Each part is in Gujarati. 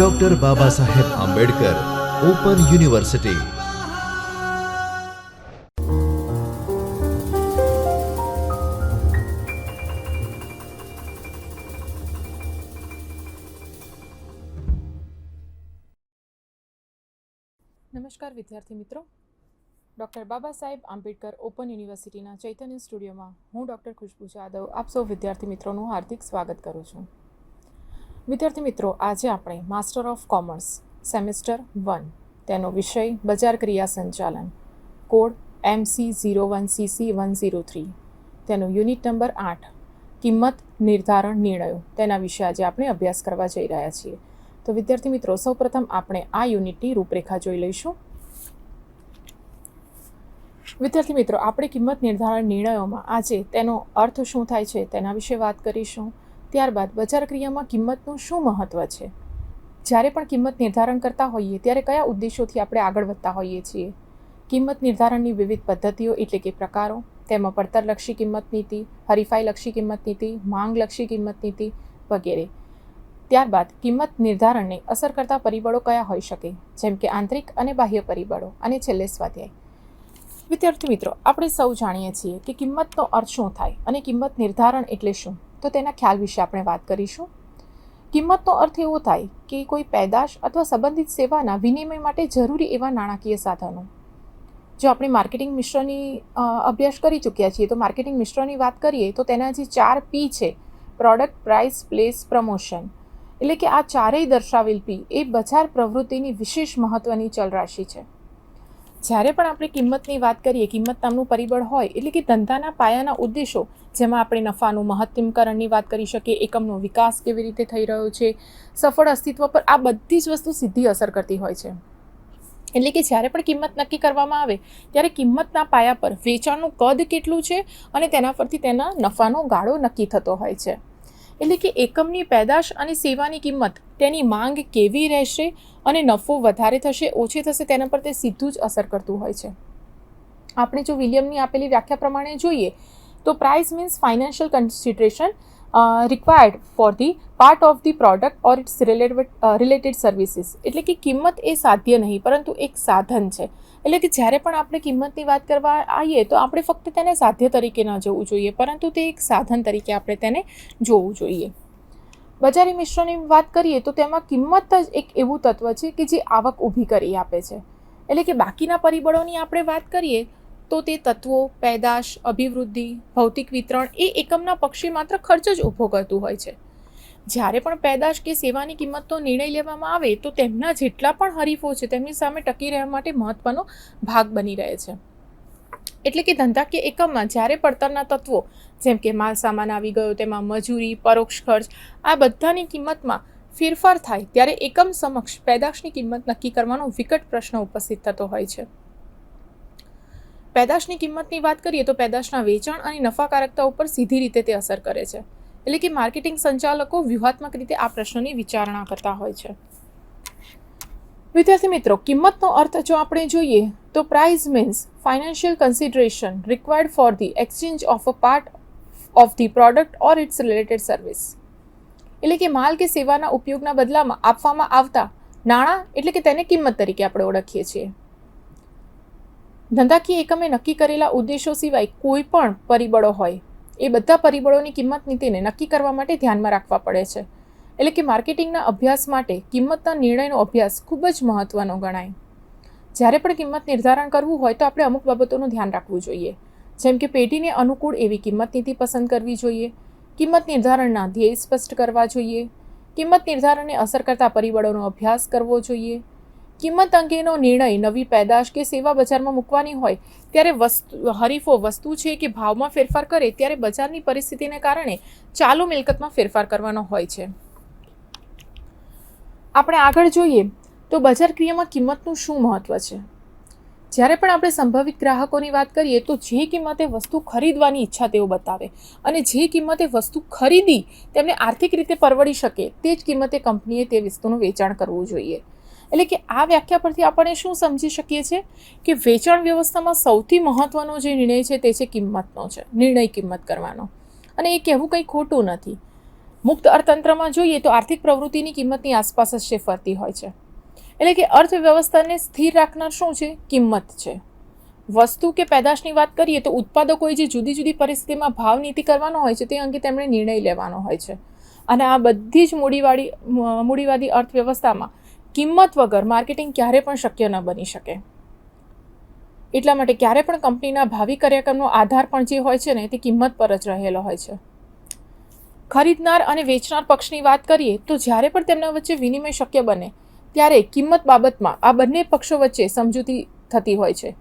Doctor Baba Saheb Ambedkar open university નમસ્કાર વિદ્યાર્થી મિત્રો. ડૉક્ટર બાબા સાહેબ આંબેડકર ઓપન યુનિવર્સિટીના ચૈતન્ય સ્ટુડિયોમાં હું ડૉક્ટર ખુશ્બુ જાદવ આપ સૌ વિદ્યાર્થી મિત્રોનું હાર્દિક સ્વાગત કરું છું. વિદ્યાર્થી મિત્રો, આજે આપણે master of commerce semester one તેનો વિષય બજાર ક્રિયા સંચાલન code MC zero one CC one zero three તેનો યુનિટ નંબર આઠ, કિંમત નિર્ધારણ નિર્ણયો, તેના વિશે આજે આપણે અભ્યાસ કરવા જઈ રહ્યા છીએ. તો વિદ્યાર્થી મિત્રો, સૌપ્રથમ આપણે આ યુનિટની રૂપરેખા જોઈ લઈશું. વિદ્યાર્થી મિત્રો, આપણે કિંમત નિર્ધારણ નિર્ણયોમાં આજે તેનો અર્થ શું થાય છે તેના વિશે વાત કરીશું. ત્યારબાદ બજાર ક્રિયામાં કિંમતનું શું મહત્ત્વ છે? જ્યારે પણ કિંમત નિર્ધારણ કરતા હોઈએ, ત્યારે કયા ઉદ્દેશોથી આપણે આગળ વધતા હોઈએ છીએ? કિંમત નિર્ધારણની વિવિધ પદ્ધતિઓ એટલે કે પ્રકારો, તેમાં પડતરલક્ષી કિંમત નીતિ, હરીફાઈલક્ષી કિંમત નીતિ, માંગલક્ષી કિંમત નીતિ વગેરે. ત્યારબાદ કિંમત નિર્ધારણને અસર કરતા પરિબળો કયા હોઈ શકે? જેમ કે આંતરિક અને બાહ્ય પરિબળો. અને છેલ્લે સ્વાધ્યાય. વિદ્યાર્થી મિત્રો, આપણે સૌ જાણીએ છીએ કે કિંમતનો અર્થ શું થાય અને કિંમત નિર્ધારણ એટલે શું? તો તેના ખ્યાલ વિશે આપણે વાત કરીશું. કિંમતનો અર્થ એવો થાય કે કોઈ પેદાશ અથવા સંબંધિત સેવાના વિનિમય માટે જરૂરી એવા નાણાકીય સાધનો. જો આપણે માર્કેટિંગ મિશ્રની અભ્યાસ કરી ચૂક્યા છીએ, તો માર્કેટિંગ મિશ્રની વાત કરીએ, તો તેના જે ચાર પી છે પ્રોડક્ટ પ્રાઇસ પ્લેસ પ્રમોશન એટલે કે આ ચારેય દર્શાવેલ પી એ બજાર પ્રવૃત્તિની વિશેષ મહત્ત્વની ચલરાશિ છે. જ્યારે પણ આપણે કિંમતની વાત કરીએ, કિંમત નામનું પરિબળ હોય, એટલે કે ધંધાના પાયાના ઉદ્દેશો, જેમાં આપણે નફાનું મહત્તમકરણની વાત કરી શકીએ, એકમનો વિકાસ કેવી રીતે થઈ રહ્યો છે, સફળ અસ્તિત્વ પર આ બધી જ વસ્તુ સીધી અસર કરતી હોય છે. એટલે કે જ્યારે પણ કિંમત નક્કી કરવામાં આવે, ત્યારે કિંમતના પાયા પર વેચાણનું કદ કેટલું છે અને તેના પરથી તેના નફાનો ગાળો નક્કી થતો હોય છે. એટલે કે એકમની પેદાશ અને સેવાની કિંમત તેની માંગ કેવી રહેશે અને નફો વધારે થશે, ઓછી થશે, તેના પર તે સીધું જ અસર કરતું હોય છે. આપણે જો વિલિયમની આપેલી વ્યાખ્યા પ્રમાણે જોઈએ, તો price means financial consideration required for the part of the product or its related related services એટલે કે કિંમત એ સાધ્ય નહીં, પરંતુ એક સાધન છે. એટલે કે જ્યારે પણ આપણે કિંમતની વાત કરવા આવીએ, તો આપણે ફક્ત તેને સાધ્ય તરીકે ન જોવું જોઈએ, પરંતુ તે એક સાધન તરીકે આપણે તેને જોવું જોઈએ. બજારી મિશ્રની વાત કરીએ, તો તેમાં કિંમત જ એક એવું તત્વ છે કે જે આવક ઊભી કરી આપે છે. એટલે કે બાકીના પરિબળોની આપણે વાત કરીએ, તો તે તત્વો, પેદાશ, અભિવૃદ્ધિ, ભૌતિક વિતરણ એ એકમના પક્ષે માત્ર ખર્ચ જ ઊભો કરતું હોય છે. જ્યારે પણ પેદાશ કે સેવાની કિંમતનો નિર્ણય લેવામાં આવે તો તેમના જેટલા પણ હરીફો છે તેમની સામે ટકી રહેવા માટે મહત્વનો ભાગ બની રહે છે. એટલે કે ધંધાકીય એકમમાં જ્યારે પડતરના તત્વો જેમ કે માલ સામાન આવી ગયો, તેમાં મજૂરી, પરોક્ષ ખર્ચ, આ બધાની કિંમતમાં ફેરફાર થાય ત્યારે એકમ સમક્ષ પેદાશની કિંમત નક્કી કરવાનો વિકટ પ્રશ્ન ઉપસ્થિત થતો હોય છે. પેદાશની કિંમતની વાત કરીએ તો પેદાશના વેચાણ અને નફાકારકતા ઉપર સીધી રીતે તે અસર કરે છે. એટલે કે માર્કેટિંગ સંચાલકો વ્યૂહાત્મક રીતે આ પ્રશ્નોની વિચારણા કરતા હોય છે. વિદ્યાર્થી મિત્રો, કિંમતનો અર્થ જો આપણે જોઈએ, તો price means financial consideration required for the exchange of a part of the product or its related service એટલે કે માલ કે સેવાના ઉપયોગના બદલામાં આપવામાં આવતા નાણાં એટલે કે તેને કિંમત તરીકે આપણે ઓળખીએ છીએ. ધંધાકીય એકમે નક્કી કરેલા ઉદ્દેશો સિવાય કોઈ પણ પરિબળો હોય એ બધા પરિબળોની કિંમત નીતિને નક્કી કરવા માટે ધ્યાનમાં રાખવા પડે છે. એટલે કે માર્કેટિંગના અભ્યાસ માટે કિંમતના નિર્ણયનો અભ્યાસ ખૂબ જ મહત્ત્વનો ગણાય. જ્યારે પણ કિંમત નિર્ધારણ કરવું હોય તો આપણે અમુક બાબતોનું ધ્યાન રાખવું જોઈએ. જેમ કે પેઢીને અનુકૂળ એવી કિંમત નીતિ પસંદ કરવી જોઈએ. કિંમત નિર્ધારણના ધ્યેય સ્પષ્ટ કરવા જોઈએ. કિંમત નિર્ધારણને અસર કરતા પરિબળોનો અભ્યાસ કરવો જોઈએ. કિંમત અંગેનો નિર્ણય નવી પેદાશ કે સેવા બજારમાં મૂકવાની હોય ત્યારે વસ્તુ, હરીફો વસ્તુ છે કે ભાવમાં ફેરફાર કરે ત્યારે બજારની પરિસ્થિતિને કારણે ચાલુ મિલકતમાં ફેરફાર કરવાનો હોય છે. આપણે આગળ જોઈએ તો બજાર ક્રિયામાં કિંમતનું શું મહત્ત્વ છે? જ્યારે પણ આપણે સંભવિત ગ્રાહકોની વાત કરીએ તો જે કિંમતે વસ્તુ ખરીદવાની ઈચ્છા તેઓ બતાવે અને જે કિંમતે વસ્તુ ખરીદી તેમને આર્થિક રીતે પરવડી શકે તે જ કિંમતે કંપનીએ તે વસ્તુનું વેચાણ કરવું જોઈએ. એટલે કે આ વ્યાખ્યા પરથી આપણે શું સમજી શકીએ છીએ? કે વેચાણ વ્યવસ્થામાં સૌથી મહત્ત્વનો જે નિર્ણય છે તે છે કિંમતનો છે, નિર્ણય કિંમત કરવાનો. અને એ કહેવું કંઈ ખોટું નથી. મુક્ત અર્થતંત્રમાં જોઈએ તો આર્થિક પ્રવૃત્તિની કિંમતની આસપાસ જ છે ફરતી હોય છે. એટલે કે અર્થવ્યવસ્થાને સ્થિર રાખનાર શું છે? કિંમત છે. વસ્તુ કે પેદાશની વાત કરીએ તો ઉત્પાદકોએ જે જુદી જુદી પરિસ્થિતિમાં ભાવ નીતિ કરવાનો હોય છે તે અંગે તેમણે નિર્ણય લેવાનો હોય છે. અને આ બધી જ મૂડીવાળી મૂડીવાદી અર્થવ્યવસ્થામાં કિંમત વગર માર્કેટિંગ ક્યારે પણ શક્ય ન બની શકે. એટલા માટે ક્યારે પણ કંપનીના ભાવિ કાર્યક્રમનો આધાર પણ જે હોય છે ને, તે કિંમત પર જ રહેલો હોય છે. ખરીદનાર અને વેચનાર પક્ષની વાત કરીએ, તો જ્યારે પણ તેમના વચ્ચે વિનિમય શક્ય બને, ત્યારે કિંમત બાબતમાં આ બંને પક્ષો વચ્ચે સમજૂતી થતી હોય છે.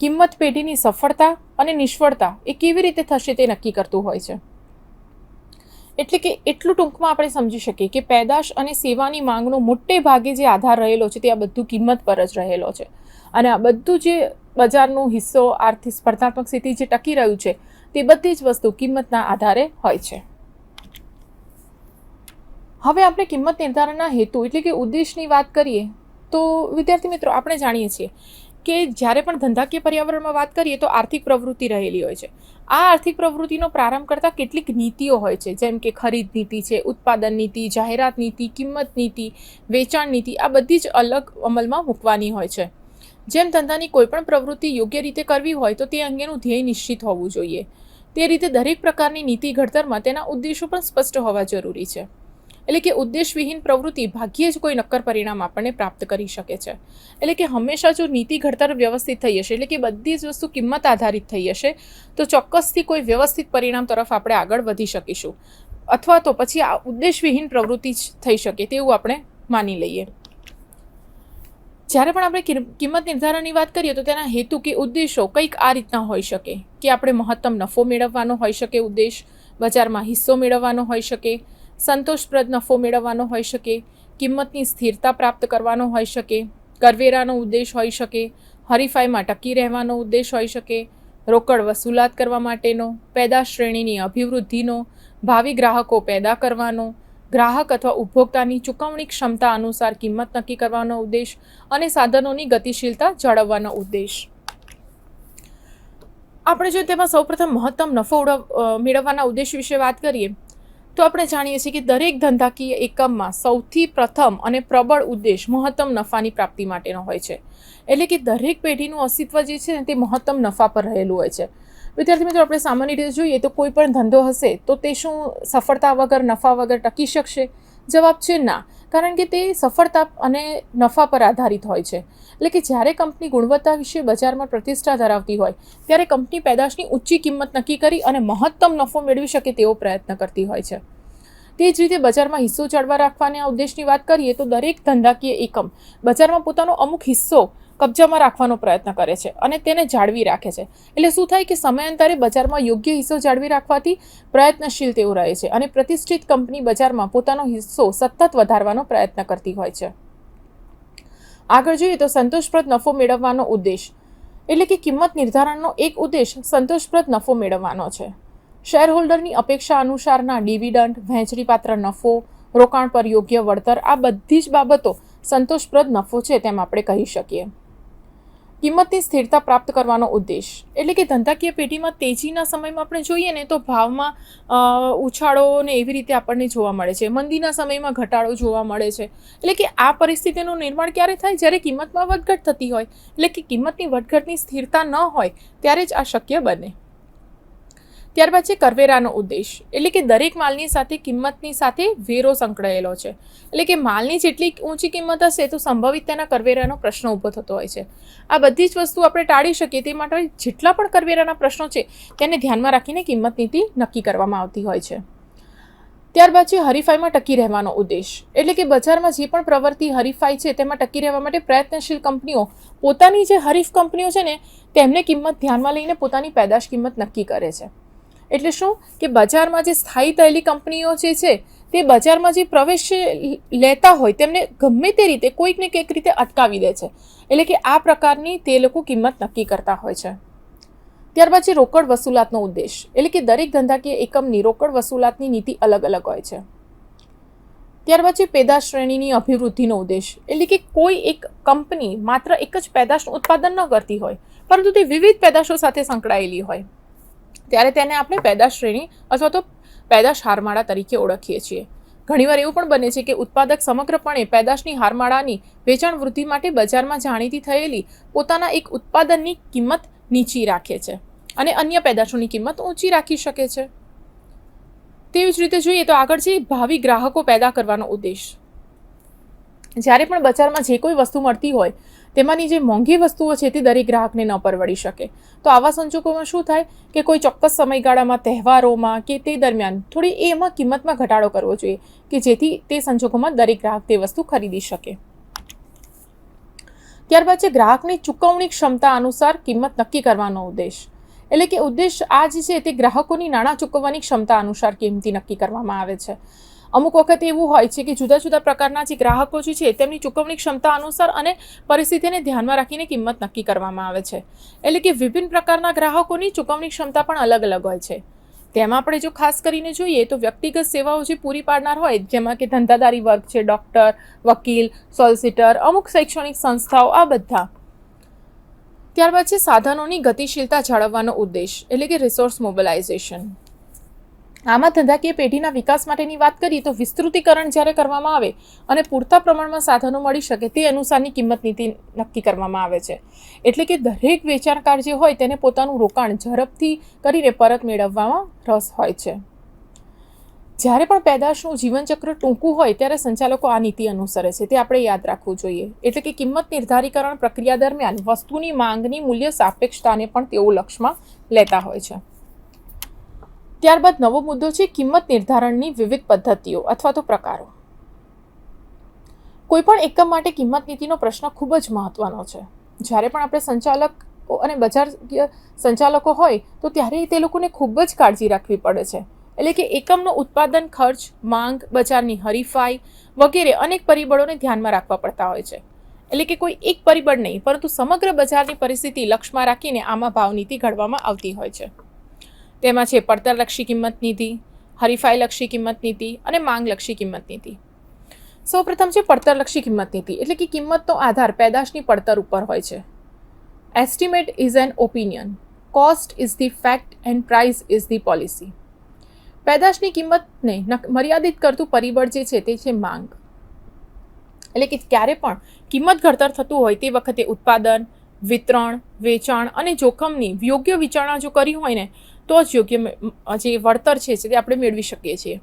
કિંમત પેઢીની સફળતા અને નિષ્ફળતા એ કેવી રીતે થશે તે નક્કી કરતું હોય છે. એટલે કે એટલું ટૂંકમાં આપણે સમજી શકીએ કે પેદાશ અને સેવાની માંગનો મોટે ભાગે જે આધાર રહેલો છે તે આ બધું કિંમત પર જ રહેલો છે. અને આ બધું જે બજારનો હિસ્સો, આર્થિક સ્પર્ધાત્મક સ્થિતિ જે ટકી રહ્યું છે, તે બધી જ વસ્તુ કિંમતના આધારે હોય છે. હવે આપણે કિંમત નિર્ધારણના હેતુ એટલે કે ઉદ્દેશની વાત કરીએ, તો વિદ્યાર્થી મિત્રો, આપણે જાણીએ છીએ કે જ્યારે પણ ધંધાકીય પર્યાવરણમાં વાત કરીએ તો આર્થિક પ્રવૃત્તિ રહેલી હોય છે. આ આર્થિક પ્રવૃત્તિનો પ્રારંભ કરતાં કેટલીક નીતિઓ હોય છે, જેમ કે ખરીદ નીતિ છે, ઉત્પાદન નીતિ, જાહેરાત નીતિ, કિંમત નીતિ, વેચાણ નીતિ, આ બધી જ અલગ અમલમાં મૂકવાની હોય છે. જેમ ધંધાની કોઈપણ પ્રવૃત્તિ યોગ્ય રીતે કરવી હોય તો તે અંગેનું ધ્યેય નિશ્ચિત હોવું જોઈએ. તે રીતે દરેક પ્રકારની નીતિ ઘડતરમાં તેના ઉદ્દેશો પણ સ્પષ્ટ હોવા જરૂરી છે. એટલે કે ઉદ્દેશવિહીન પ્રવૃત્તિ ભાગ્યે જ કોઈ નક્કર પરિણામ આપણને પ્રાપ્ત કરી શકે છે. એટલે કે હંમેશા જો નીતિ ઘડતર વ્યવસ્થિત થઈ હશે, એટલે કે બધી જ વસ્તુ કિંમત આધારિત થઈ હશે, તો ચોક્કસથી કોઈ વ્યવસ્થિત પરિણામ તરફ આપણે આગળ વધી શકીશું. અથવા તો પછી આ ઉદ્દેશવિહીન પ્રવૃત્તિ જ થઈ શકે તેવું આપણે માની લઈએ. જ્યારે પણ આપણે કિંમત નિર્ધારણની વાત કરીએ, તો તેના હેતુ કે ઉદ્દેશો કંઈક આ રીતના હોઈ શકે. કે આપણે મહત્તમ નફો મેળવવાનો હોઈ શકે ઉદ્દેશ, બજારમાં હિસ્સો મેળવવાનો હોઈ શકે સંતોષપ્રદ નફો મેળવવાનો હોઈ શકે, કિંમતની સ્થિરતા પ્રાપ્ત કરવાનો હોઈ શકે, કરવેરાનો ઉદ્દેશ હોઈ શકે, હરીફાઈમાં ટકી રહેવાનો ઉદ્દેશ હોઈ શકે, રોકડ વસૂલાત કરવા માટેનો, પેદા શ્રેણીની અભિવૃદ્ધિનો, ભાવિ ગ્રાહકો પેદા કરવાનો, ગ્રાહક અથવા ઉપભોક્તાની ચૂકવણી ક્ષમતા અનુસાર કિંમત નક્કી કરવાનો ઉદ્દેશ અને સાધનોની ગતિશીલતા જાળવવાનો ઉદ્દેશ. આપણે જો તેમાં સૌપ્રથમ મહત્તમ નફો મેળવવાના ઉદ્દેશ વિશે વાત કરીએ તો આપણે જાણીએ છીએ કે દરેક ધંધાકીય એકમમાં સૌથી પ્રથમ અને પ્રબળ ઉદ્દેશ મહત્તમ નફાની પ્રાપ્તિ માટેનો હોય છે. એટલે કે દરેક પેઢીનું અસ્તિત્વ જે છે ને તે મહત્તમ નફા પર રહેલું હોય છે. વિદ્યાર્થી મિત્રો, આપણે સામાન્ય રીતે જોઈએ તો કોઈ પણ ધંધો હશે તો તે શું સફળતા વગર, નફા વગર ટકી શકશે? જવાબ છે ના. કારણ કે તે સફળતા અને નફા પર આધારિત હોય છે. એટલે કે જ્યારે કંપની ગુણવત્તા વિશે બજારમાં પ્રતિષ્ઠા ધરાવતી હોય, ત્યારે કંપની પેદાશની ઊંચી કિંમત નક્કી કરી અને મહત્તમ નફો મેળવી શકે તેવો પ્રયત્ન કરતી હોય છે. તે જ રીતે બજારમાં હિસ્સો જાળવા રાખવાના ઉદ્દેશની વાત કરીએ તો દરેક ધંધાકીય એકમ. બજારમાં પોતાનો અમુક હિસ્સો કબજામાં રાખવાનો પ્રયત્ન કરે છે અને તેને જાળવી રાખે છે. એટલે શું થાય કે સમયાંતરે બજારમાં યોગ્ય હિસ્સો જાળવી રાખવાથી પ્રયત્નશીલ તેવું રહે છે અને પ્રતિષ્ઠિત કંપની બજારમાં પોતાનો હિસ્સો સતત વધારવાનો પ્રયત્ન કરતી હોય છે. આગળ જોઈએ તો સંતોષપ્રદ નફો મેળવવાનો ઉદ્દેશ. એટલે કે કિંમત નિર્ધારણનો એક ઉદ્દેશ સંતોષપ્રદ નફો મેળવવાનો છે. શેરહોલ્ડરની અપેક્ષા અનુસારના ડિવિડન્ડ વહેંચણીપાત્ર નફો, રોકાણ પર યોગ્ય વળતર આ બધી જ બાબતો સંતોષપ્રદ નફો છે તેમ આપણે કહી શકીએ. કિંમતની સ્થિરતા પ્રાપ્ત કરવાનો ઉદ્દેશ. એટલે કે ધંધાકીય પેઢીમાં તેજીના સમયમાં આપણે જોઈએ ને તો ભાવમાં ઉછાળો ને એવી રીતે આપણને જોવા મળે છે. મંદીના સમયમાં ઘટાડો જોવા મળે છે. એટલે કે આ પરિસ્થિતિનું નિર્માણ ક્યારે થાય? જ્યારે કિંમતમાં વધઘટ થતી હોય. એટલે કે કિંમતની વધઘટની સ્થિરતા ન હોય, ત્યારે જ આ શક્ય બને. ત્યારબાદ છે કરવેરાનો ઉદ્દેશ. એટલે કે દરેક માલની સાથે કિંમતની સાથે વેરો સંકળાયેલો છે. એટલે કે માલની જેટલી ઊંચી કિંમત હશે તો સંભવિત તેના કરવેરાનો પ્રશ્ન ઊભો થતો હોય છે. આ બધી જ વસ્તુ આપણે ટાળી શકીએ તે માટે જેટલા પણ કરવેરાના પ્રશ્નો છે તેને ધ્યાનમાં રાખીને કિંમત નીતિ નક્કી કરવામાં આવતી હોય છે. ત્યારબાદ છે હરીફાઈમાં ટકી રહેવાનો ઉદ્દેશ. એટલે કે બજારમાં જે પણ પ્રવૃત્તિ હરીફાઈ છે તેમાં ટકી રહેવા માટે પ્રયત્નશીલ કંપનીઓ પોતાની જે હરીફ કંપનીઓ છે ને તેમને કિંમત ધ્યાનમાં લઈને પોતાની પેદાશ કિંમત નક્કી કરે છે. એટલે શું? કે બજારમાં જે સ્થાયી થયેલી કંપનીઓ જે છે, તે બજારમાં જે પ્રવેશ લેતા હોય તેમને ગમે તે રીતે કોઈકને કંઈક રીતે અટકાવી દે છે. એટલે કે આ પ્રકારની તે લોકો કિંમત નક્કી કરતા હોય છે. ત્યારબાદ છે રોકડ વસૂલાતનો ઉદ્દેશ. એટલે કે દરેક ધંધાકીય એકમની રોકડ વસૂલાતની નીતિ અલગ અલગ હોય છે. ત્યારબાદ છે પેદાશ શ્રેણીની અભિવૃદ્ધિનો ઉદ્દેશ. એટલે કે કોઈ એક કંપની માત્ર એક જ પેદાશનું ઉત્પાદન ન કરતી હોય, પરંતુ તે વિવિધ પેદાશો સાથે સંકળાયેલી હોય. ત્યારે તેને આપણે પેદાશ શ્રેણી અથવા તો પેદાશ હારમાળા તરીકે ઓળખીએ છીએ. ઘણીવાર એવું પણ બને છે કે ઉત્પાદક સમગ્રપણે પેદાશની હારમાળાની વેચાણ વૃદ્ધિ માટે બજારમાં જાણીતી થયેલી પોતાના એક ઉત્પાદનની કિંમત નીચી રાખે છે અને અન્ય પેદાશોની કિંમત ઊંચી રાખી શકે છે. તેવી જ રીતે જોઈએ તો આગળ છે ભાવિ ગ્રાહકો પેદા કરવાનો ઉદ્દેશ. જ્યારે પણ બજારમાં જે કોઈ વસ્તુ મળતી હોય તેમાંની જે મોંઘી વસ્તુઓ છે તે દરેક ગ્રાહકને ન પરવડી શકે. તો આવા સંજોગોમાં શું થાય કે કોઈ ચોક્કસ સમયગાળામાં, તહેવારોમાં કે તે દરમિયાન થોડી એમાં કિંમતમાં ઘટાડો કરવો જોઈએ કે જેથી તે સંજોગોમાં દરેક ગ્રાહક તે વસ્તુ ખરીદી શકે. ત્યારબાદ છે ગ્રાહકની ચૂકવણી ક્ષમતા અનુસાર કિંમત નક્કી કરવાનો ઉદ્દેશ. એટલે કે ઉદ્દેશ આ જે છે તે ગ્રાહકોની નાણાં ચૂકવવાની ક્ષમતા અનુસાર કિંમતી નક્કી કરવામાં આવે છે. અમુક વખત એવું હોય છે કે જુદા જુદા પ્રકારના જે ગ્રાહકો જે છે તેમની ચૂકવણી ક્ષમતા અનુસાર અને પરિસ્થિતિને ધ્યાનમાં રાખીને કિંમત નક્કી કરવામાં આવે છે. એટલે કે વિભિન્ન પ્રકારના ગ્રાહકોની ચૂકવણી ક્ષમતા પણ અલગ અલગ હોય છે. તેમાં આપણે જો ખાસ કરીને જોઈએ તો વ્યક્તિગત સેવાઓ જે પૂરી પાડનાર હોય, જેમાં કે ધંધાદારી વર્ગ છે, ડૉક્ટર, વકીલ, સોલિસિટર, અમુક શૈક્ષણિક સંસ્થાઓ, આ બધા. ત્યારબાદ છે સાધનોની ગતિશીલતા જાળવવાનો ઉદ્દેશ, એટલે કે રિસોર્સ મોબિલાઇઝેશન આમાં ધંધાકીય પેઢીના વિકાસ માટેની વાત કરીએ તો વિસ્તૃતિકરણ જ્યારે કરવામાં આવે અને પૂરતા પ્રમાણમાં સાધનો મળી શકે તે અનુસારની કિંમત નીતિ નક્કી કરવામાં આવે છે. એટલે કે દરેક વેચાણકાર જે હોય તેને પોતાનું રોકાણ ઝડપથી કરીને પરત મેળવવામાં રસ હોય છે. જ્યારે પણ પેદાશનું જીવનચક્ર ટૂંકું હોય ત્યારે સંચાલકો આ નીતિ અનુસરે છે. તે આપણે યાદ રાખવું જોઈએ. એટલે કે કિંમત નિર્ધારીકરણ પ્રક્રિયા દરમિયાન વસ્તુની માંગની મૂલ્ય સાપેક્ષતાને પણ તેઓ લક્ષમાં લેતા હોય છે. ત્યારબાદ નવો મુદ્દો છે કિંમત નિર્ધારણની વિવિધ પદ્ધતિઓ અથવા તો પ્રકારો. કોઈપણ એકમ માટે કિંમત નીતિનો પ્રશ્ન ખૂબ જ મહત્વનો છે. જ્યારે પણ આપણે સંચાલક અને બજાર સંચાલકો હોય, તો ત્યારે તે લોકોને ખૂબ જ કાળજી રાખવી પડે છે. એટલે કે એકમનો ઉત્પાદન, ખર્ચ, માંગ, બજારની હરીફાઈ વગેરે અનેક પરિબળોને ધ્યાનમાં રાખવા પડતા હોય છે. એટલે કે કોઈ એક પરિબળ નહીં, પરંતુ સમગ્ર બજારની પરિસ્થિતિ લક્ષમાં રાખીને આમાં ભાવનીતિ ઘડવામાં આવતી હોય છે. તેમાં છે પડતરલક્ષી કિંમત નીતિ, હરીફાઈલક્ષી કિંમત નીતિ અને માંગલક્ષી કિંમત નીતિ. સૌપ્રથમ છે પડતરલક્ષી કિંમત નીતિ, એટલે કે કિંમતનો આધાર પેદાશની પડતર ઉપર હોય છે. Estimate is an opinion cost is the fact and price is the policy પેદાશની કિંમતને મર્યાદિત કરતું પરિબળ જે છે તે છે માંગ. એટલે કે ક્યારે પણ કિંમત ઘડતર થતું હોય તે વખતે ઉત્પાદન વિતરણ, વેચાણ અને જોખમની યોગ્ય વિચારણા જો કરી હોય ને, તો જ યોગ્ય જે વળતર છે તે આપણે મેળવી શકીએ છીએ.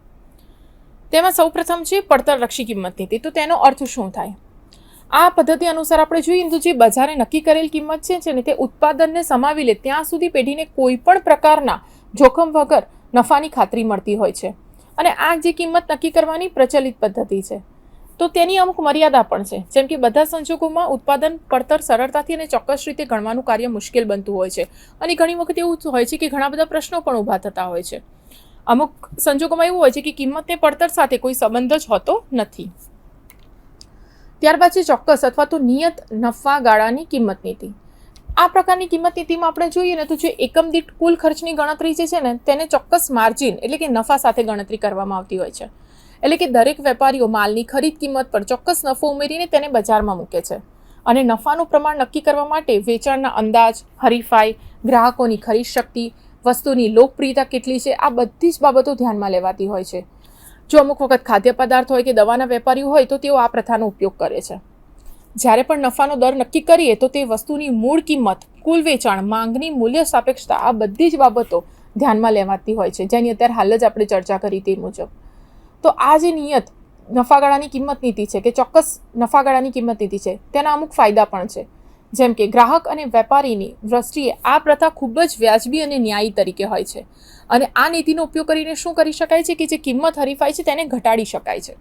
તેમાં સૌપ્રથમ છે પડતરલક્ષી કિંમત નીતિ. તો તેનો અર્થ શું થાય? આ પદ્ધતિ અનુસાર આપણે જોઈએ તો જે બજારે નક્કી કરેલ કિંમત છે છે ને તે ઉત્પાદનને સમાવી લે, ત્યાં સુધી પેઢીને કોઈ પણ પ્રકારના જોખમ વગર નફાની ખાતરી મળતી હોય છે. અને આ જે કિંમત નક્કી કરવાની પ્રચલિત પદ્ધતિ છે. તો તેની અમુક મર્યાદા પણ છે. જેમ કે બધા સંજોગોમાં ઉત્પાદન પડતર સરળતાથી અને ચોક્કસ રીતે ગણવાનું કાર્ય મુશ્કેલ બનતું હોય છે. અને ઘણી વખત એવું હોય છે કે ઘણા બધા પ્રશ્નો પણ ઊભા થતા હોય છે. અમુક સંજોગોમાં એવું હોય છે કે કિંમતને પડતર સાથે કોઈ સંબંધ જ હોતો નથી. ત્યારબાદ છે ચોક્કસ અથવા તો નિયત નફા ગાળાની કિંમત નીતિ. આ પ્રકારની કિંમત નીતિમાં આપણે જોઈએ ને તો જે એકમ દીઠ કુલ ખર્ચની ગણતરી જે છે ને, તેને ચોક્કસ માર્જિન એટલે કે નફા સાથે ગણતરી કરવામાં આવતી હોય છે. એટલે કે દરેક વેપારીઓ માલની ખરીદ કિંમત પર ચોક્કસ નફો ઉમેરીને તેને બજારમાં મૂકે છે. અને નફાનું પ્રમાણ નક્કી કરવા માટે વેચાણના અંદાજ, હરીફાઈ, ગ્રાહકોની ખરીદ શક્તિ, વસ્તુની લોકપ્રિયતા કેટલી છે, આ બધી જ બાબતો ધ્યાનમાં લેવાતી હોય છે. જો અમુક વખત ખાદ્ય પદાર્થ હોય કે દવાના વેપારીઓ હોય તો તેઓ આ પ્રથાનો ઉપયોગ કરે છે. જ્યારે પણ નફાનો દર નક્કી કરીએ તો તે વસ્તુની મૂળ કિંમત, કુલ વેચાણ, માંગની મૂલ્ય સાપેક્ષતા આ બધી જ બાબતો ધ્યાનમાં લેવાતી હોય છે. જેની અત્યારે હાલ જ આપણે ચર્ચા કરી તે મુજબ. તો આ જે નિયત નફાગાળાની કિંમત નીતિ છે કે ચોક્કસ નફાગાળાની કિંમત નીતિ છે, તેના અમુક ફાયદા પણ છે. જેમ કે ગ્રાહક અને વેપારીની દ્રષ્ટિએ આ પ્રથા ખૂબ જ વ્યાજબી અને ન્યાયી તરીકે હોય છે. અને આ નીતિનો ઉપયોગ કરીને શું કરી શકાય છે કે જે કિંમત હરીફાય છે તેને ઘટાડી શકાય છે.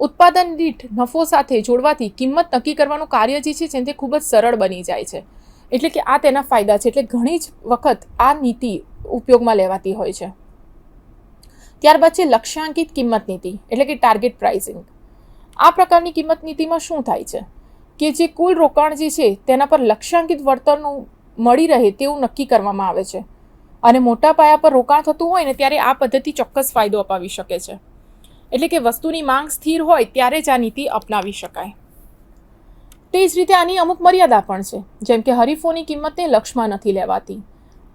ઉત્પાદન દીઠ નફો સાથે જોડવાથી કિંમત નક્કી કરવાનું કાર્ય જે છે તે ખૂબ જ સરળ બની જાય છે. એટલે કે આ તેના ફાયદા છે. એટલે ઘણી જ વખત આ નીતિ ઉપયોગમાં લેવાતી હોય છે. ત્યારબાદ છે લક્ષ્યાંકિત કિંમત નીતિ, એટલે કે ટાર્ગેટ પ્રાઇસિંગ આ પ્રકારની કિંમત નીતિમાં શું થાય છે? કે જે કુલ રોકાણ જે છે, તેના પર લક્ષ્યાંકિત વળતરનું મળી રહે તેવું નક્કી કરવામાં આવે છે. અને મોટા પાયા પર રોકાણ થતું હોય ને, ત્યારે આ પદ્ધતિ ચોક્કસ ફાયદો અપાવી શકે છે. એટલે કે વસ્તુની માંગ સ્થિર હોય, ત્યારે જ આ નીતિ અપનાવી શકાય. તે જ રીતે આની અમુક મર્યાદા પણ છે. જેમ કે હરીફોની કિંમતને લક્ષમાં નથી લેવાતી.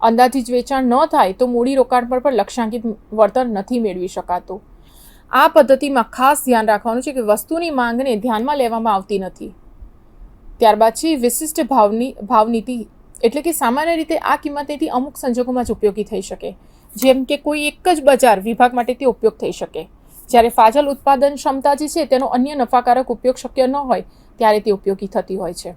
અંદાજિત વેચાણ ન થાય તો મૂડી રોકાણ પર પણ લક્ષ્યાંકિત વળતર નથી મેળવી શકાતું. આ પદ્ધતિમાં ખાસ ધ્યાન રાખવાનું છે કે વસ્તુની માંગને ધ્યાનમાં લેવામાં આવતી નથી. ત્યારબાદ છે વિશિષ્ટ ભાવની, ભાવનીતિ, એટલે કે સામાન્ય રીતે આ કિંમતેથી અમુક સંજોગોમાં જ ઉપયોગી થઈ શકે. જેમ કે કોઈ એક જ બજાર વિભાગ માટે તે ઉપયોગ થઈ શકે. જ્યારે ફાજલ ઉત્પાદન ક્ષમતા જે છે તેનો અન્ય નફાકારક ઉપયોગ શક્ય ન હોય, ત્યારે તે ઉપયોગી થતી હોય છે.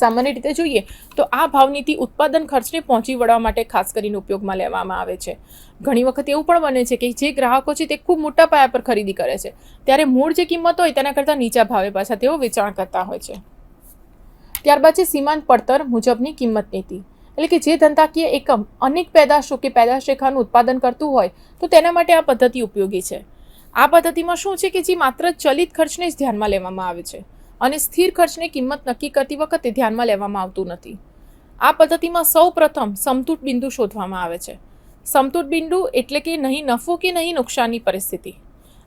સામાન્ય રીતે જોઈએ તો આ ભાવનીતિ ઉત્પાદન ખર્ચને પહોંચી વળવા માટે ખાસ કરીને ઉપયોગમાં લેવામાં આવે છે. ઘણી વખત એવું પણ બને છે કે જે ગ્રાહકો છે તે ખૂબ મોટા પાયા પર ખરીદી કરે છે. ત્યારે મૂળ જે કિંમત હોય તેના કરતાં નીચા ભાવે પાછા તેઓ વેચાણ કરતા હોય છે. ત્યારબાદ છે સીમાંત પડતર મુજબની કિંમત નીતિ. એટલે કે જે ધંધાકીય એકમ અનેક પેદાશો કે પેદાશ રેખાનું ઉત્પાદન કરતું હોય તો તેના માટે આ પદ્ધતિ ઉપયોગી છે. આ પદ્ધતિમાં શું છે કે જે માત્ર ચલિત ખર્ચને જ ધ્યાનમાં લેવામાં આવે છે. અને સ્થિર ખર્ચની કિંમત નક્કી કરતી વખતે ધ્યાનમાં લેવામાં આવતું નથી. આ પદ્ધતિમાં સૌ પ્રથમ સમતૂટ બિંદુ શોધવામાં આવે છે. સમતૂટ બિંદુ એટલે કે નહીં નફો કે નહીં નુકસાનની પરિસ્થિતિ.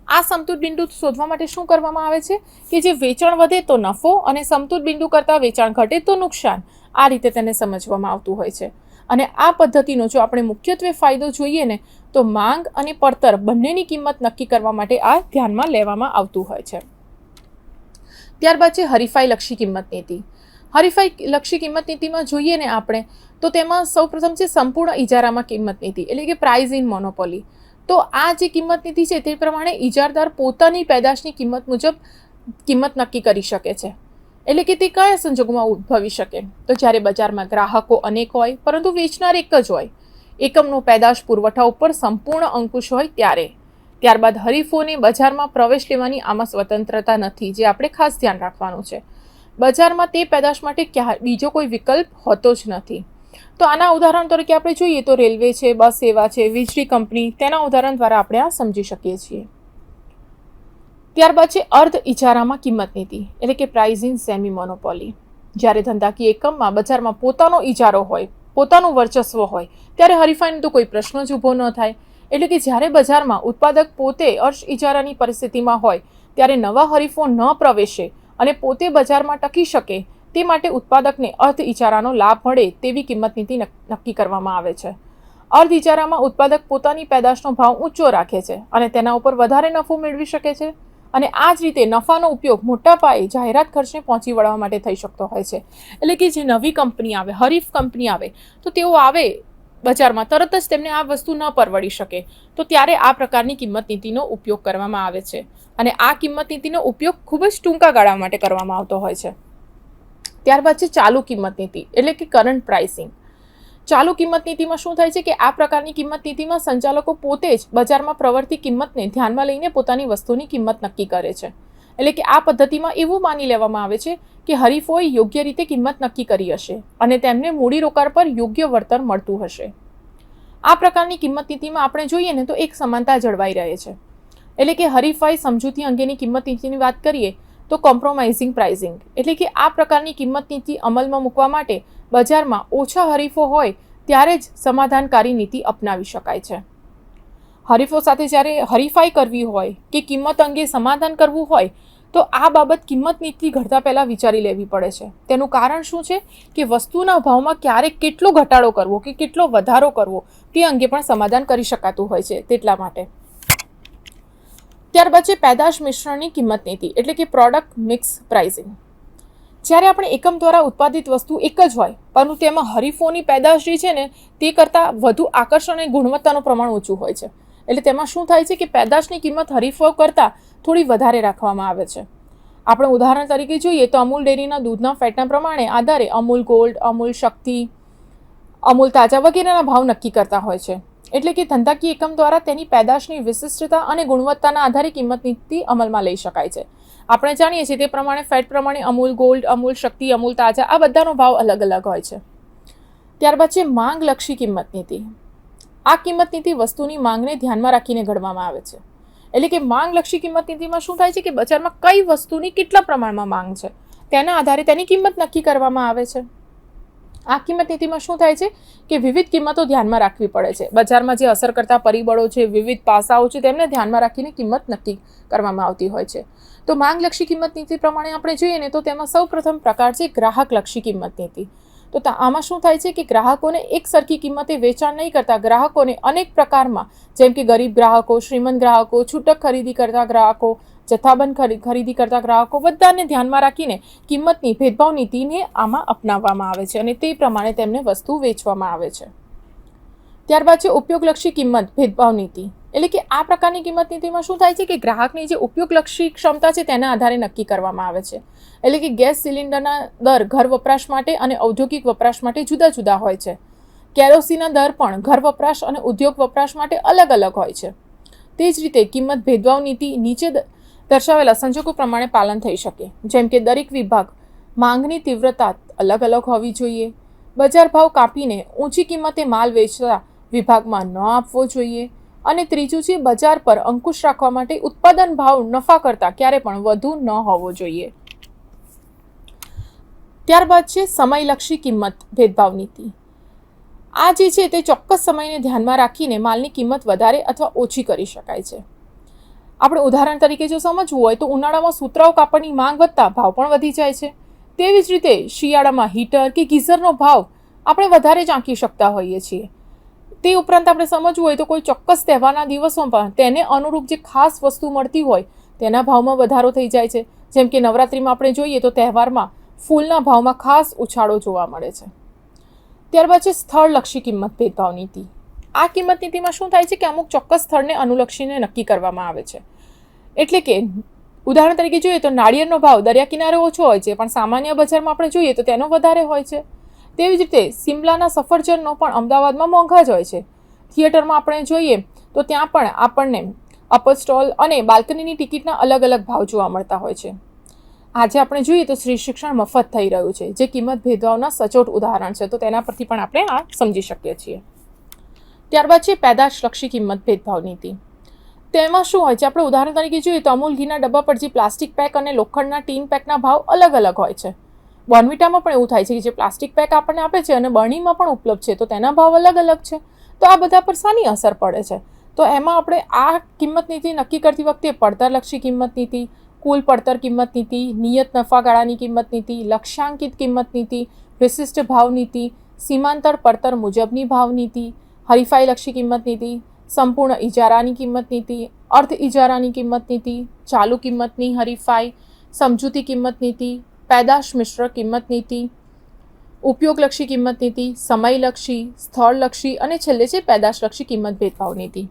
આ સમતૂટ બિંદુ શોધવા માટે શું કરવામાં આવે છે? કે જે વેચાણ વધે તો નફો અને સમતૂટ બિંદુ કરતાં વેચાણ ઘટે તો નુકસાન. આ રીતે તેને સમજવામાં આવતું હોય છે. અને આ પદ્ધતિનો જો આપણે મુખ્યત્વે ફાયદો જોઈએ ને, તો માંગ અને પડતર બંનેની કિંમત નક્કી કરવા માટે આ ધ્યાનમાં લેવામાં આવતું હોય છે. ત્યારબાદ છે હરીફાઈ લક્ષી કિંમત નીતિ. હરીફાઈ લક્ષી કિંમત નીતિમાં જોઈએ ને આપણે, તો તેમાં સૌપ્રથમ છે સંપૂર્ણ ઇજારામાં કિંમત નીતિ, એટલે કે પ્રાઇઝ ઇન મોનોપોલી તો આ જે કિંમત નીતિ છે તે પ્રમાણે ઇજારદાર પોતાની પેદાશની કિંમત મુજબ કિંમત નક્કી કરી શકે છે. એટલે કે તે કયા સંજોગોમાં ઉદ્ભવી શકે? તો જ્યારે બજારમાં ગ્રાહકો અનેક હોય, પરંતુ વેચનાર એક જ હોય. એકમનો પેદાશ પુરવઠા ઉપર સંપૂર્ણ અંકુશ હોય ત્યારે. ત્યારબાદ હરીફોને બજારમાં પ્રવેશ લેવાની આમાં સ્વતંત્રતા નથી, જે આપણે ખાસ ધ્યાન રાખવાનું છે. બજારમાં તે પેદાશ માટે ક્યાં, બીજો કોઈ વિકલ્પ હોતો જ નથી. તો આના ઉદાહરણ તરીકે આપણે જોઈએ તો રેલવે છે, બસ સેવા છે, વીજળી કંપની, તેના ઉદાહરણ દ્વારા આપણે આ સમજી શકીએ છીએ. ત્યારબાદ છે અર્ધ ઇજારામાં કિંમત નીતિ, એટલે કે પ્રાઇઝ ઇન સેમી મોનોપોલી જ્યારે ધંધાકીય એકમમાં બજારમાં પોતાનો ઇજારો હોય, પોતાનું વર્ચસ્વ હોય, ત્યારે હરીફાઈનો તો કોઈ પ્રશ્ન જ ઊભો ન થાય. એટલે કે જ્યારે બજારમાં ઉત્પાદક પોતે અર્શ ઇજારાની પરિસ્થિતિમાં હોય, ત્યારે નવા હરીફો ન પ્રવેશે અને પોતે બજારમાં ટકી શકે, તે માટે ઉત્પાદકને અર્ધ ઇજારાનો લાભ મળે તેવી કિંમત નીતિ નક્કી કરવામાં આવે છે. અર્ધ ઇજારામાં ઉત્પાદક પોતાની પેદાશનો ભાવ ઊંચો રાખે છે અને તેના ઉપર વધારે નફો મેળવી શકે છે અને આ જ રીતે નફાનો ઉપયોગ મોટા પાયે જાહેરાત ખર્ચને પહોંચી વળવા માટે થઈ શકતો હોય છે. એટલે કે જે નવી કંપની આવે, હરીફ કંપની આવે, તો તેઓ આવે બજારમાં તરત જ તેમને આ વસ્તુ ન પરવડી શકે. તો ત્યારે આ પ્રકારની કિંમત નીતિનો ઉપયોગ કરવામાં આવે છે. અને આ કિંમત નીતિનો ઉપયોગ ખૂબ જ ટૂંકા ગાળા માટે કરવામાં આવતો હોય છે. ત્યારબાદ છે ચાલુ કિંમત નીતિ, એટલે કે કરંટ પ્રાઇસિંગ ચાલુ કિંમત નીતિમાં શું થાય છે કે આ પ્રકારની કિંમત નીતિમાં સંચાલકો પોતે જ બજારમાં પ્રવર્તી કિંમતને ધ્યાનમાં લઈને પોતાની વસ્તુની કિંમત નક્કી કરે છે. એટલે કે આ પદ્ધતિમાં એવું માની લેવામાં આવે છે કે હરીફોએ યોગ્ય રીતે કિંમત નક્કી કરી હશે અને તેમને મૂડીરોકાણ પર યોગ્ય વળતર મળતું હશે. આ પ્રકારની કિંમત નીતિમાં આપણે જોઈએ ને તો એક સમાનતા જળવાઈ રહે છે. એટલે કે હરીફાઈ સમજૂતી અંગેની કિંમત નીતિની વાત કરીએ તો કોમ્પ્રોમાઇઝિંગ પ્રાઇઝિંગ એટલે કે આ પ્રકારની કિંમત નીતિ અમલમાં મૂકવા માટે બજારમાં ઓછા હરીફો હોય ત્યારે જ સમાધાનકારી નીતિ અપનાવી શકાય છે. હરીફો સાથે જ્યારે હરીફાઈ કરવી હોય કે કિંમત અંગે સમાધાન કરવું હોય તો આ બાબત કિંમત નીતિ ઘડતા પહેલાં વિચારી લેવી પડે છે. તેનું કારણ શું છે? કે વસ્તુના ભાવમાં ક્યારેક કેટલો ઘટાડો કરવો કે કેટલો વધારો કરવો, તે અંગે પણ સમાધાન કરી શકાતું હોય છે, તેટલા માટે. ત્યારબાદ છે પેદાશ મિશ્રણની કિંમત નીતિ, એટલે કે પ્રોડક્ટ મિક્સ પ્રાઇઝિંગ જ્યારે આપણે એકમ દ્વારા ઉત્પાદિત વસ્તુ એક જ હોય, પરંતુ તેમાં હરીફોની પેદાશ જે છે ને, તે કરતાં વધુ આકર્ષણ અને ગુણવત્તાનું પ્રમાણ ઓછું હોય છે. એટલે તેમાં શું થાય છે કે પેદાશની કિંમત હરીફો કરતાં થોડી વધારે રાખવામાં આવે છે. આપણે ઉદાહરણ તરીકે જોઈએ તો અમૂલ ડેરીના દૂધના ફેટના પ્રમાણે આધારે અમૂલ ગોલ્ડ, અમૂલ શક્તિ, અમૂલ તાજા વગેરેના ભાવ નક્કી કરતા હોય છે. એટલે કે ધંધાકીય એકમ દ્વારા તેની પેદાશની વિશિષ્ટતા અને ગુણવત્તાના આધારે કિંમત નીતિ અમલમાં લઈ શકાય છે. આપણે જાણીએ છીએ તે પ્રમાણે ફેટ પ્રમાણે અમૂલ ગોલ્ડ, અમૂલ શક્તિ, અમૂલ તાજા આ બધાનો ભાવ અલગ અલગ હોય છે. ત્યારબાદ છે માંગલક્ષી કિંમત નીતિ આ કિંમત નીતિ વસ્તુની માંગને ધ્યાનમાં રાખીને ઘડવામાં આવે છે. એટલે કે માંગલક્ષી કિંમત નીતિમાં શું થાય છે કે બજારમાં કઈ વસ્તુની કેટલા પ્રમાણમાં માંગ છે, તેના આધારે તેની કિંમત નક્કી કરવામાં આવે છે. આ કિંમત નીતિમાં શું થાય છે કે વિવિધ કિંમતો ધ્યાનમાં રાખવી પડે છે. બજારમાં જે અસર કરતા પરિબળો છે, વિવિધ પાસાઓ છે, તેમને ધ્યાનમાં રાખીને કિંમત નક્કી કરવામાં આવતી હોય છે. તો માંગલક્ષી કિંમત નીતિ પ્રમાણે આપણે જોઈએ ને તો તેમાં સૌ પ્રથમ પ્રકાર છે ગ્રાહકલક્ષી કિંમત નીતિ. તો આમાં શું થાય છે કે ગ્રાહકોને એક સરખી કિંમતે વેચાણ નહીં કરતા, ગ્રાહકોને અનેક પ્રકારમાં, જેમ કે ગરીબ ગ્રાહકો, શ્રીમંત ગ્રાહકો, છૂટક ખરીદી કરતા ગ્રાહકો, જથ્થાબંધ ખરી- ખરીદી કરતા ગ્રાહકો, બધાને ધ્યાનમાં રાખીને કિંમતની ભેદભાવ નીતિને આમાં અપનાવવામાં આવે છે અને તે પ્રમાણે તેમને વસ્તુ વેચવામાં આવે છે. ત્યારબાદ છે ઉપયોગલક્ષી કિંમત ભેદભાવ નીતિ એટલે કે આ પ્રકારની કિંમત નીતિમાં શું થાય છે કે ગ્રાહકની જે ઉપયોગલક્ષી ક્ષમતા છે તેના આધારે નક્કી કરવામાં આવે છે. એટલે કે ગેસ સિલિન્ડરના દર ઘર વપરાશ માટે અને ઔદ્યોગિક વપરાશ માટે જુદા જુદા હોય છે. કેરોસીનના દર પણ ઘર વપરાશ અને ઉદ્યોગ વપરાશ માટે અલગ અલગ હોય છે. તે જ રીતે કિંમત ભેદભાવ નીતિ નીચે દર્શાવેલા સંજોગો પ્રમાણે પાલન થઈ શકે. જેમ કે દરેક વિભાગ માંગની તીવ્રતા અલગ અલગ હોવી જોઈએ. બજાર ભાવ કાપીને ઊંચી કિંમતે માલ વેચતા વિભાગમાં ન આપવો જોઈએ. અને ત્રીજું છે, બજાર પર અંકુશ રાખવા માટે ઉત્પાદન ભાવ નફા કરતાં ક્યારે પણ વધુ ન હોવો જોઈએ. ત્યારબાદ છે, સમયલક્ષી કિંમત ભેદભાવ નીતિ. આ જે છે, તે ચોક્કસ સમયને ધ્યાનમાં રાખીને માલની કિંમત વધારે અથવા ઓછી કરી શકાય છે. આપણે ઉદાહરણ તરીકે જો સમજવું હોય, તો ઉનાળામાં સુતરાઉ કાપડની માંગ વધતા ભાવ પણ વધી જાય છે. તેવી જ રીતે શિયાળામાં હીટર કે ગીઝરનો ભાવ આપણે વધારે આંકી શકતા હોઈએ છીએ. તે ઉપરાંત આપણે સમજવું હોય તો કોઈ ચોક્કસ તહેવારના દિવસોમાં તેને અનુરૂપ જે ખાસ વસ્તુ મળતી હોય, તેના ભાવમાં વધારો થઈ જાય છે. જેમ કે નવરાત્રિમાં આપણે જોઈએ તો તહેવારમાં ફૂલના ભાવમાં ખાસ ઉછાળો જોવા મળે છે. ત્યારબાદ છે સ્થળલક્ષી કિંમત ભેદભાવ નીતિ. આ કિંમત નીતિમાં શું થાય છે કે અમુક ચોક્કસ સ્થળને અનુલક્ષીને નક્કી કરવામાં આવે છે. એટલે કે ઉદાહરણ તરીકે જોઈએ તો નાળિયેરનો ભાવ દરિયા કિનારે ઓછો હોય છે, પણ સામાન્ય બજારમાં આપણે જોઈએ તો તેનો વધારે હોય છે. તેવી જ રીતે સિમલાના સફરજનનો પણ અમદાવાદમાં મોંઘા જ હોય છે. થિયેટરમાં આપણે જોઈએ તો ત્યાં પણ આપણને અપર સ્ટોલ અને બાલ્કનીની ટિકિટના અલગ અલગ ભાવ જોવા મળતા હોય છે. આજે આપણે જોઈએ તો શ્રી શિક્ષણ મફત થઈ રહ્યું છે. જે કિંમત ભેદભાવના સચોટ ઉદાહરણ છે. તો તેના પરથી પણ આપણે આ સમજી શકીએ છીએ. ત્યારબાદ છે પેદાશલક્ષી કિંમત ભેદભાવ નીતિ. તેમાં શું હોય? છે આપણે ઉદાહરણ તરીકે જોઈએ તો અમૂલ ઘીના ડબ્બા પર જે પ્લાસ્ટિક પેક અને લોખંડના ટીન પેકના ભાવ અલગ અલગ હોય છે. બોર્નવિટામાં પણ એવું થાય છે કે જે પ્લાસ્ટિક પેક આપણને આપે છે અને બર્નીમાં પણ ઉપલબ્ધ છે, તો તેના ભાવ અલગ અલગ છે. તો આ બધા પર શાની અસર પડે છે? તો એમાં આપણે આ કિંમત નીતિ નક્કી કરતી વખતે પડતરલક્ષી કિંમત નીતિ, કુલ પડતર કિંમત નીતિ, નિયત નફાગાળાની કિંમત નીતિ, લક્ષ્યાંકિત કિંમત નીતિ, વિશિષ્ટ ભાવ નીતિ, સીમાંતર પડતર મુજબની ભાવ નીતિ, હરીફાઈલક્ષી કિંમત નીતિ, સંપૂર્ણ ઇજારાની કિંમત નીતિ અર્ધ ઇજારાની કિંમત નીતિ, ચાલુ કિંમતની હરીફાઈ, સમજૂતી કિંમત નીતિ પેદાશ મિશ્ર કિંમત નીતિ, ઉપયોગલક્ષી કિંમત નીતિ, સમયલક્ષી, સ્થળલક્ષી અને છેલ્લે છે પેદાશલક્ષી કિંમત ભેદભાવ નીતિ.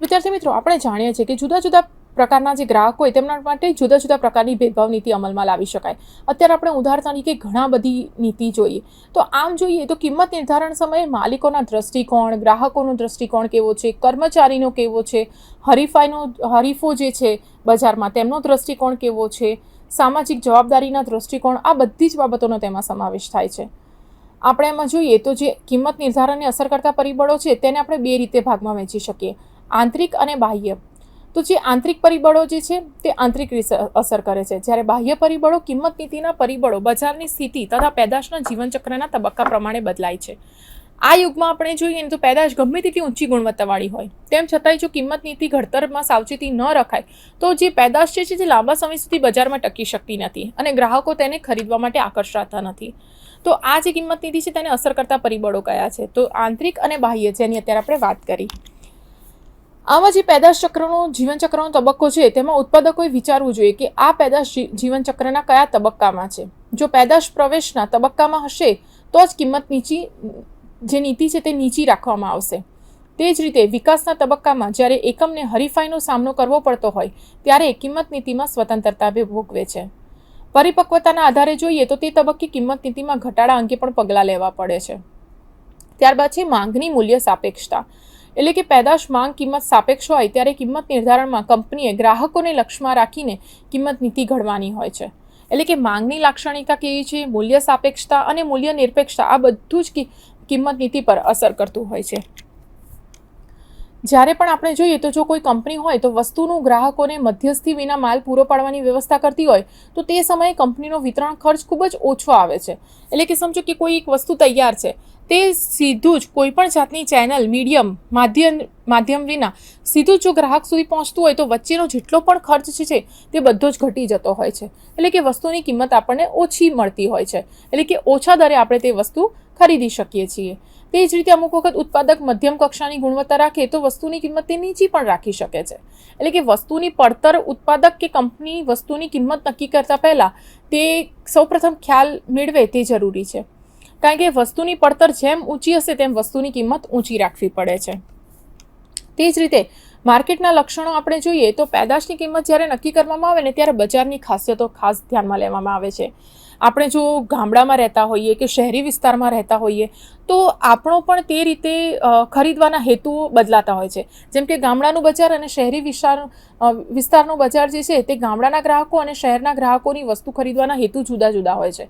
વિદ્યાર્થી મિત્રો, આપણે જાણીએ છીએ કે જુદા જુદા પ્રકારના જે ગ્રાહક હોય તેમના માટે જુદા જુદા પ્રકારની ભેદભાવ નીતિ અમલમાં લાવી શકાય. અત્યારે આપણે ઉદાહરણ તરીકે ઘણા બધી નીતિ જોઈએ. તો આમ જોઈએ તો કિંમત નિર્ધારણ સમયે માલિકોના દ્રષ્ટિકોણ, ગ્રાહકોનો દ્રષ્ટિકોણ કેવો છે, કર્મચારીનો કેવો છે, હરીફાઈનો, હરીફો જે છે બજારમાં તેમનો દ્રષ્ટિકોણ કેવો છે સામાજિક જવાબદારીના દૃષ્ટિકોણ આ બધી જ બાબતોનો તેમાં સમાવેશ થાય છે. આપણે એમાં જોઈએ તો જે કિંમત નિર્ધારણને અસર કરતા પરિબળો છે તેને આપણે બે રીતે ભાગમાં વહેંચી શકીએ. આંતરિક અને બાહ્ય. તો જે આંતરિક પરિબળો જે છે તે આંતરિક અસર કરે છે. જ્યારે બાહ્ય પરિબળો કિંમત નીતિના પરિબળો બજારની સ્થિતિ તથા પેદાશના જીવનચક્રના તબક્કા પ્રમાણે બદલાય છે. આ યુગમાં આપણે જોઈએ ને તો પેદાશ ગમે તેટલી ઊંચી ગુણવત્તાવાળી હોય. તેમ છતાંય જો કિંમત નીતિ ઘડતરમાં સાવચેતી ન રખાય, તો જે પેદાશ છે જે લાંબા સમય સુધી બજારમાં ટકી શકતી નથી અને ગ્રાહકો તેને ખરીદવા માટે આકર્ષાતા નથી. તો આ જે કિંમત નીતિ છે તેને અસર કરતા પરિબળો કયા છે? તો આંતરિક અને બાહ્ય જેની અત્યારે આપણે વાત કરી. આમાં જે પેદાશ ચક્રનો જીવનચક્રનો તબક્કો છે, તેમાં ઉત્પાદકોએ વિચારવું જોઈએ કે આ પેદાશ જીવનચક્રના કયા તબક્કામાં છે? જો પેદાશ પ્રવેશના તબક્કામાં હશે, તો જ કિંમત નીચી જે નીતિ છે તે નીચી રાખવામાં આવશે. તે જ રીતે વિકાસના તબક્કામાં જ્યારે એકમને હરીફાઈનો સામનો કરવો પડતો હોય, ત્યારે કિંમત નીતિમાં સ્વતંત્રતા ભોગવે છે. પરિપક્વતાના આધારે જોઈએ તો તે તબક્કે કિંમત નીતિમાં ઘટાડા અંગે પણ પગલાં લેવા પડે છે. ત્યારબાદ છે માંગની મૂલ્ય સાપેક્ષતા. એટલે કે પેદાશ માંગ કિંમત સાપેક્ષ હોય, ત્યારે કિંમત નિર્ધારણમાં કંપનીએ ગ્રાહકોને લક્ષ્યમાં રાખીને કિંમત નીતિ ઘડવાની હોય છે. એટલે કે માંગની લાક્ષણિકતા કેવી છે, મૂલ્ય સાપેક્ષતા અને મૂલ્ય નિરપેક્ષતા, આ બધું જ કિંમત નીતિ પર અસર કરતું હોય છે. જ્યારે પણ આપણે જોઈએ તો જો કોઈ કંપની હોય તો વસ્તુનું ગ્રાહકોને મધ્યસ્થી વિના માલ પૂરો પાડવાની વ્યવસ્થા કરતી હોય, તો તે સમયે કંપનીનો વિતરણ ખર્ચ ખૂબ જ ઓછો આવે છે. એટલે કે સમજો કે કોઈ એક વસ્તુ તૈયાર છે, તે સીધું જ કોઈપણ જાતની ચેનલ, મીડિયમ, માધ્યમ માધ્યમ વિના સીધું જો ગ્રાહક સુધી પહોંચતું હોય તો વચ્ચેનો જેટલો પણ ખર્ચ છે તે બધો જ ઘટી જતો હોય છે. એટલે કે વસ્તુની કિંમત આપણને ઓછી મળતી હોય છે. એટલે કે ઓછા દરે આપણે તે વસ્તુ ખરીદી શકીએ છીએ. તે જ રીતે અમુક વખત ઉત્પાદક મધ્યમ કક્ષાની ગુણવત્તા રાખે તો વસ્તુની કિંમત તે નીચી પણ રાખી શકે છે. એટલે કે વસ્તુની પડતર ઉત્પાદક કે કંપની વસ્તુની કિંમત નક્કી કરતા પહેલાં તે સૌપ્રથમ ખ્યાલ મેળવે તે જરૂરી છે. કારણ કે વસ્તુની પડતર જેમ ઊંચી હશે તેમ વસ્તુની કિંમત ઊંચી રાખવી પડે છે. તે જ રીતે માર્કેટના લક્ષણો આપણે જોઈએ તો પેદાશની કિંમત જ્યારે નક્કી કરવામાં આવે ને ત્યારે બજારની ખાસિયતો ખાસ ધ્યાનમાં લેવામાં આવે છે. આપણે જો ગામડામાં રહેતા હોઈએ કે શહેરી વિસ્તારમાં રહેતા હોઈએ, તો આપણો પણ તે રીતે ખરીદવાના હેતુઓ બદલાતા હોય છે. જેમ કે ગામડાનું બજાર અને શહેરી વિસ્તાર વિસ્તારનું બજાર જે છે, તે ગામડાના ગ્રાહકો અને શહેરના ગ્રાહકોની વસ્તુ ખરીદવાના હેતુ જુદા જુદા હોય છે.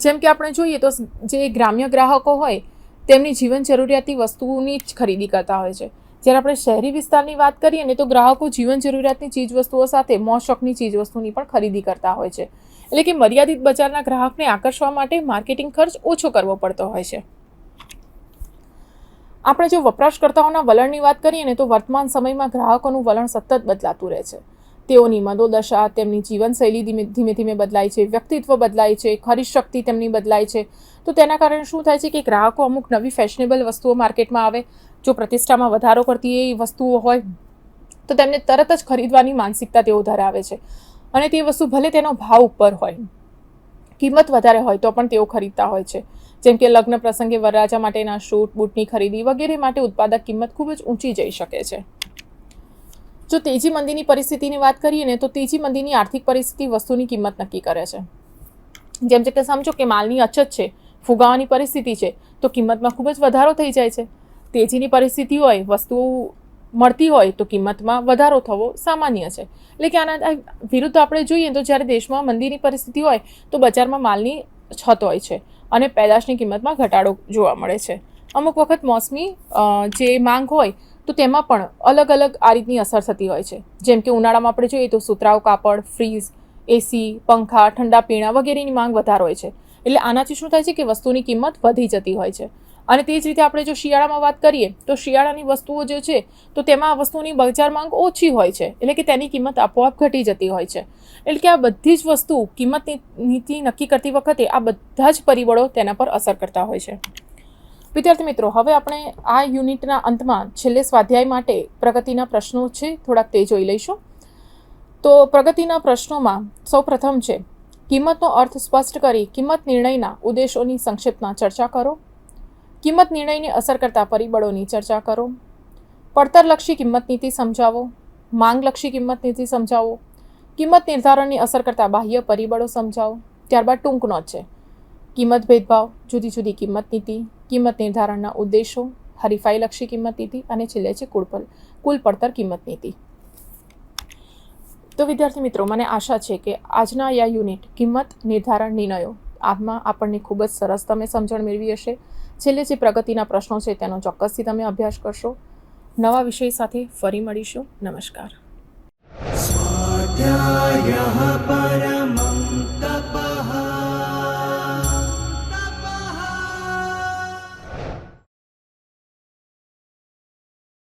જેમ કે આપણે જોઈએ તો જે ગ્રામ્ય ગ્રાહકો હોય, તેમની જીવન જરૂરિયાતની વસ્તુઓની જ ખરીદી કરતા હોય છે. જ્યારે આપણે શહેરી વિસ્તારની વાત કરીએ ને તો ગ્રાહકો જીવન જરૂરિયાતની ચીજ વસ્તુઓ સાથે મોશોકની ચીજવસ્તુની પણ ખરીદી કરતા હોય છે. એટલે કે મર્યાદિત બજારના ગ્રાહકને આકર્ષવા માટે માર્કેટિંગ ખર્ચ ઓછો કરવો પડતો હોય છે. આપણે જો વપરાશકર્તાઓના વલણની વાત કરીએ ને તો વર્તમાન સમયમાં ગ્રાહકોનું વલણ સતત બદલાતું રહે છે. તેઓની મનોદશા, તેમની જીવનશૈલી ધીમે ધીમે ધીમે બદલાય છે, વ્યક્તિત્વ બદલાય છે ખરીદ શક્તિ તેમની બદલાય છે. તો તેના કારણે શું થાય છે કે ગ્રાહકો અમુક નવી ફેશનેબલ વસ્તુઓ માર્કેટમાં આવે જો પ્રતિષ્ઠામાં વધારો કરતી એ વસ્તુઓ હોય, તો તેમને તરત જ ખરીદવાની માનસિકતા તેઓ ધરાવે છે. અને તે વસ્તુ ભલે તેનો ભાવ ઉપર હોય, કિંમત વધારે હોય, તો પણ તેઓ ખરીદતા હોય છે. જેમ કે લગ્ન પ્રસંગે વરરાજા માટેના શૂટ, બૂટની ખરીદી વગેરે માટે ઉત્પાદક કિંમત ખૂબ જ ઊંચી જઈ શકે છે. જો તેજી મંદીની પરિસ્થિતિની વાત કરીએ ને, તો તેજી મંદીની આર્થિક પરિસ્થિતિ વસ્તુની કિંમત નક્કી કરે છે. જેમ કે સમજો કે માલની અછત છે, ફુગાવાની પરિસ્થિતિ છે, તો કિંમતમાં ખૂબ જ વધારો થઈ જાય છે. તેજીની પરિસ્થિતિ હોય વસ્તુ મળતી હોય, તો કિંમતમાં વધારો થવો સામાન્ય છે. એટલે કે આના વિરુદ્ધ આપણે જોઈએ તો જ્યારે દેશમાં મંદીની પરિસ્થિતિ હોય, તો બજારમાં માલની છત હોય છે અને પેદાશની કિંમતમાં ઘટાડો જોવા મળે છે. અમુક વખત મોસમી જે માંગ હોય, તો તેમાં પણ અલગ અલગ આ રીતની અસર થતી હોય છે. જેમ કે ઉનાળામાં આપણે જોઈએ તો સુતરાઉ, કાપડ, ફ્રીઝ એસી પંખા, ઠંડા પીણા વગેરેની માંગ વધારે હોય છે. એટલે આનાથી શું થાય છે કે વસ્તુની કિંમત વધી જતી હોય છે. અને તે જ રીતે આપણે જો શિયાળામાં વાત કરીએ, તો શિયાળાની વસ્તુઓ જે છે, તો તેમાં આ વસ્તુની બજાર માંગ ઓછી હોય છે. એટલે કે તેની કિંમત આપોઆપ ઘટી જતી હોય છે. એટલે કે આ બધી જ વસ્તુ કિંમતની નીતિ નક્કી કરતી વખતે આ બધા જ પરિબળો તેના પર અસર કરતા હોય છે. વિદ્યાર્થી મિત્રો, હવે આપણે આ યુનિટના અંતમાં છેલ્લે સ્વાધ્યાય માટે પ્રગતિના પ્રશ્નો છે, થોડાક તે જોઈ લઈશું. તો પ્રગતિના પ્રશ્નોમાં સૌ પ્રથમ છે, કિંમતનો અર્થ સ્પષ્ટ કરી કિંમત નિર્ણયના ઉદ્દેશોની સંક્ષિપ્તમાં ચર્ચા કરો. કિંમત નિર્ણયને અસર કરતા પરિબળોની ચર્ચા કરો. પડતરલક્ષી કિંમત નીતિ સમજાવો. માંગલક્ષી કિંમત નીતિ સમજાવો. કિંમત નિર્ધારણની અસર કરતા બાહ્ય પરિબળો સમજાવો. ત્યારબાદ ટૂંક નોંધ છે. કિંમત ભેદભાવ, જુદી જુદી કિંમત નીતિ, કિંમત નિર્ધારણના ઉદ્દેશો, હરીફાઈલક્ષી કિંમત નીતિ અને છેલ્લે છે કુલ પર કુલ પડતર કિંમત નીતિ. તો વિદ્યાર્થી મિત્રો, મને આશા છે કે આજના આ યુનિટ કિંમત નિર્ધારણ નિર્ણયો આમાં આપણને ખૂબ જ સરસ તમે સમજણ મેળવી હશે. છેલ્લે જે પ્રગતિના પ્રશ્નો છે તેનો ચોક્કસથી તમે અભ્યાસ કરશો. નવા વિષય સાથે ફરી મળીશું. નમસ્કાર. પરમમ